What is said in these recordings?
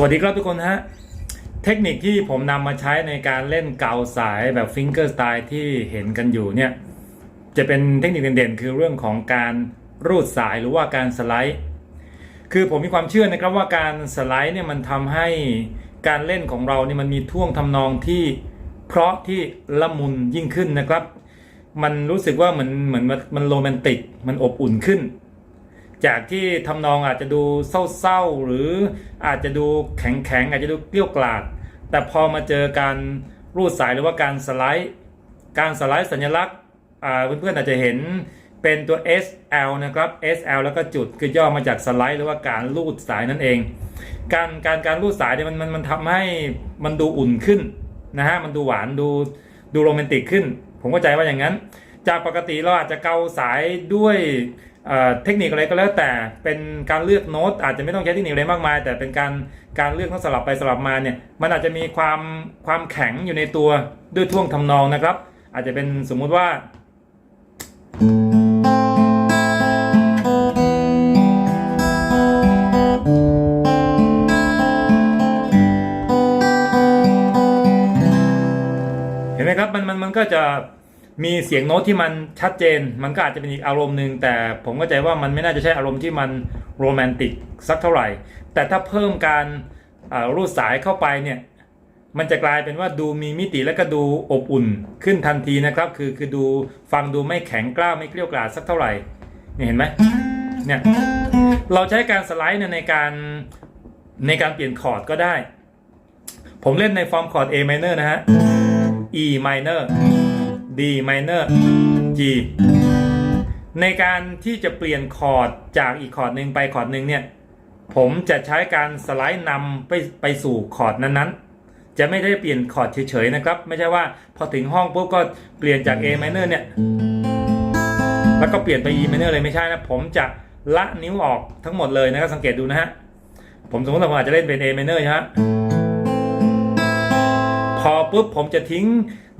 สวัสดีครับทุกคนฮะ เทคนิคที่ผมนำมาใช้ในการเล่นเกาสายแบบฟิงเกอร์สไตล์ที่เห็นกันอยู่เนี่ย จะเป็นเทคนิคเด่นๆ คือเรื่องของการรูดสายหรือว่าการสไลด์ คือผมมีความเชื่อนะครับว่าการสไลด์เนี่ยมันทำให้การเล่นของเราเนี่ยมันมีท่วงทำนองที่เพราะที่ละมุนยิ่งขึ้นนะครับ มันรู้สึกว่าเหมือนเหมือนมันมันโรแมนติกมันอบอุ่นขึ้น จากที่ทำนองอาจจะดูเศร้าๆ หรืออาจจะดูแข็งๆ อาจจะดูเกลี้ยวกล่อดแต่พอมาเจอการรูดสายหรือว่าการสไลด์ การสไลด์สัญลักษณ์เพื่อนๆอาจจะเห็นเป็นตัว SL นะครับ SL แล้วก็จุดคือย่อมาจากสไลด์หรือว่าการรูดสายนั่นเอง การการการรูดสายเนี่ยมันมันมันทำให้มันดูอุ่นขึ้นนะฮะมันดูหวานดูดูโรแมนติกขึ้น ผมเข้าใจว่าอย่างนั้น จากปกติเราอาจจะเกาสายด้วย เทคนิคอะไรก็แล้วแต่เป็นการเลือกโน้ตอาจจะไม่ต้องใช้เทคนิคอะไรมากมาย แต่เป็นการการเลือกโน้ตสลับไปสลับมาเนี่ยมันอาจจะมีความความแข็งอยู่ในตัวด้วยท่วงทำนองนะครับ อาจจะเป็นสมมุติว่า เห็นไหมครับมันมันมันก็จะ มีเสียงโน้ตที่มันชัดเจน มันก็อาจจะเป็นอีกอารมณ์หนึ่งแต่ผมเข้าใจว่ามันไม่น่าจะใช่อารมณ์ที่มันโรแมนติกสักเท่าไหร่ แต่ถ้าเพิ่มการรูดสายเข้าไปเนี่ยมันจะกลายเป็นว่าดูมีมิติและก็ดูอบอุ่นขึ้นทันทีนะครับ คือคือดูฟังดูไม่แข็งกร้าวไม่เกลี้ยวกล่อสักเท่าไหร่เนี่ยเห็นไหมเนี่ยเราใช้การสไลด์เนี่ยในการในการเปลี่ยนคอร์ดก็ได้ ผมเล่นในฟอร์มคอร์ด A minor นะฮะ E minor D minor G ในการที่จะเปลี่ยนคอร์ดจากอีกคอร์ดหนึ่งไปคอร์ดหนึ่งเนี่ย ผมจะใช้การสไลด์นำไปไปสู่คอร์ดนั้นๆ จะไม่ได้เปลี่ยนคอร์ดเฉยๆนะครับ ไม่ใช่ว่าพอถึงห้องปุ๊บก็เปลี่ยนจาก A minor เนี่ย แล้วก็เปลี่ยนไป E minor เลยไม่ใช่นะ ผมจะละนิ้วออกทั้งหมดเลยนะครับ สังเกตดูนะฮะ ผมสมมติว่าผมอาจจะเล่นเป็น A minor ใช่ไหม พอปุ๊บผมจะทิ้ง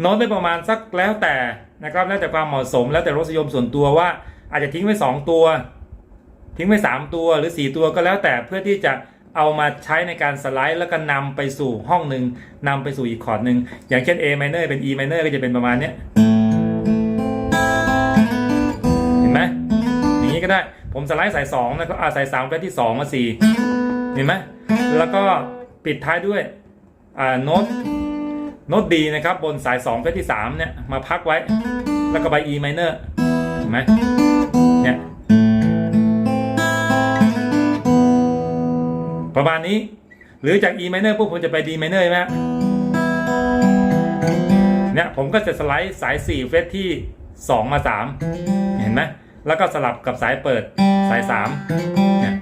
โน้ตได้ประมาณสักแล้วแต่นะครับแล้วแต่ความเหมาะสมแล้วแต่รสนิยมส่วนตัวว่าอาจจะทิ้งไว้ 2 ตัว ทิ้งไว้ 3 ตัวหรือ 4 ตัวก็แล้วแต่เพื่อที่จะเอามาใช้ในการสไลด์แล้วก็นำไปสู่ห้องหนึ่งนำไปสู่อีกคอร์ดหนึ่งอย่างเช่น A minor เป็น E minor ก็จะเป็นประมาณเนี้ยเห็นไหมอย่างนี้ก็ได้ผมสไลด์สาย2นะครับอาสาย3ไปที่ 2 มา 4 เห็นไหมแล้วก็ปิดท้ายด้วยอ่าโน้ต โน้ตดีนะครับบนสาย2เฟสที่3เนี่ยมาพักไว้ แล้วก็ไป E minor เห็นไหมเนี่ยประมาณนี้ หรือจาก E minor ปุ๊บผมจะไป D minor ใช่ไหมเนี่ยผมก็จะสไลด์สาย 4 เฟสที่ 2 มา 3 เห็นไหมแล้วก็สลับกับสายเปิดสาย3เนี่ย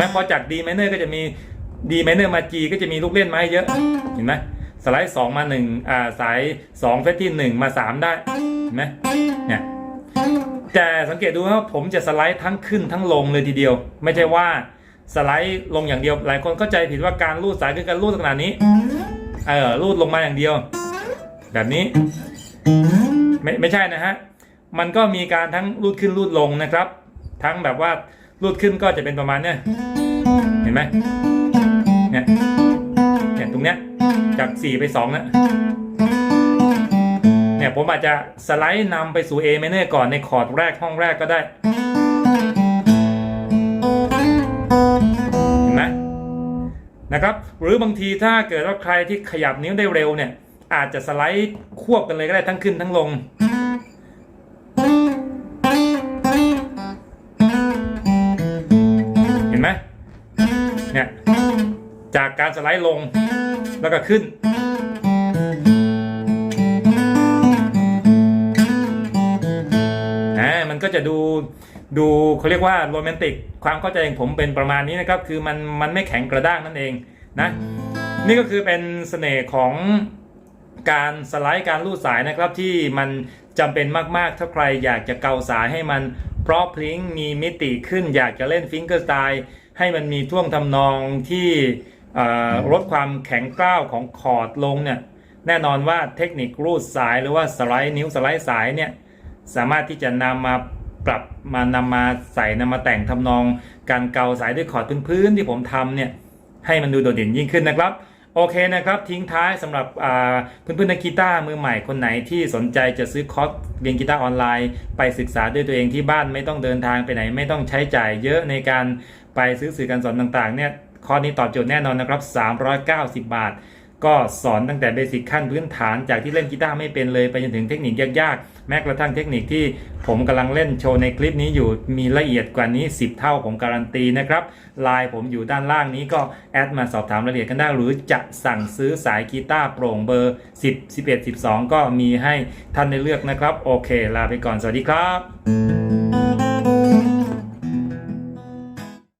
ไหมพอจาก D minor ก็จะมี D minor มา G ก็จะมีลูกเล่นมาให้เยอะ เห็นไหมสไลด์2มา1อ่าสาย2เฟสที่1มา3ได้เห็นไหมเนี่ยแต่สังเกตดูว่าผมจะสไลด์ทั้งขึ้นทั้งลงเลยทีเดียว ไม่ใช่ว่าสไลด์ลงอย่างเดียว หลายคนเข้าใจผิดว่าการรูดสายคือการรูดขนาดนี้ เออรูดลงมาอย่างเดียว แบบนี้ ไม่ไม่ใช่นะฮะ มันก็มีการทั้งรูดขึ้นรูดลงนะครับ ทั้งแบบว่า รูดขึ้นก็จะเป็นประมาณเนี้ยเห็นไหมเนี่ยเนี่ยตรงเนี้ยจาก 4 ไป2นะเนี่ยผมอาจจะสไลด์นำไปสู่ A minor ก่อนในคอร์ดแรกห้องแรกก็ได้ เห็นไหมนะครับ หรือบางทีถ้าเกิดว่าใครที่ขยับนิ้วได้เร็วเนี่ย อาจจะสไลด์ควบกันเลยก็ได้ทั้งขึ้นทั้งลง นไหมเนี่ยจากการสไลด์ลงแล้วก็ขึ้น อ่า มันก็จะดูดูเขาเรียกว่าโรแมนติก ความเข้าใจของผมเป็นประมาณนี้นะครับ คือมันมันไม่แข็งกระด้างนั่นเองนะ นี่ก็คือเป็นเสน่ห์ของการสไลด์การลูดสายนะครับที่มันจำเป็นมากๆ ถ้าใครอยากจะเกาสายให้มัน เพราะพลิ้งมีมิติขึ้นอยากจะเล่นฟิงเกอร์สไตล์ให้มันมีท่วงทำนองที่เอ่อลดความแข็งกร้าวของคอร์ดลงเนี่ยแน่นอนว่าเทคนิครูดสายหรือว่าสไลด์นิ้วสไลด์สายเนี่ยสามารถที่จะนำมาปรับมานำมาใส่นำมาแต่งทำนอง การเกาสายด้วยคอร์ดพื้นๆที่ผมทำเนี่ยให้มันดูโดดเด่นยิ่งขึ้นนะครับ โอเคนะครับ ทิ้งท้ายสำหรับเพื่อนเพื่อนนักกีตาร์มือใหม่คนไหนที่สนใจจะซื้อคอร์สเรียนกีตาร์ออนไลน์ ไปศึกษาด้วยตัวเองที่บ้านไม่ต้องเดินทางไปไหน ไม่ต้องใช้จ่ายเยอะในการไปซื้อสื่อการสอนต่างๆเนี่ยคอร์สนี้ตอบโจทย์แน่นอนนะครับ 390 บาท ก็สอนตั้งแต่เบสิกขั้นพื้นฐานจากที่เล่นกีตาร์ไม่เป็นเลยไปจนถึงเทคนิคยากๆ แม้กระทั่งเทคนิคที่ผมกำลังเล่นโชว์ในคลิปนี้อยู่มีละเอียดกว่านี้ 10 เท่าผมการันตีนะครับไลน์ผมอยู่ด้านล่างนี้ก็แอดมาสอบถามรายละเอียดกันได้ หรือจะสั่งซื้อสายกีตาร์โปร่งเบอร์ 10 11 12 ก็มีให้ท่านได้เลือกนะครับ โอเค ลาไปก่อนสวัสดีครับ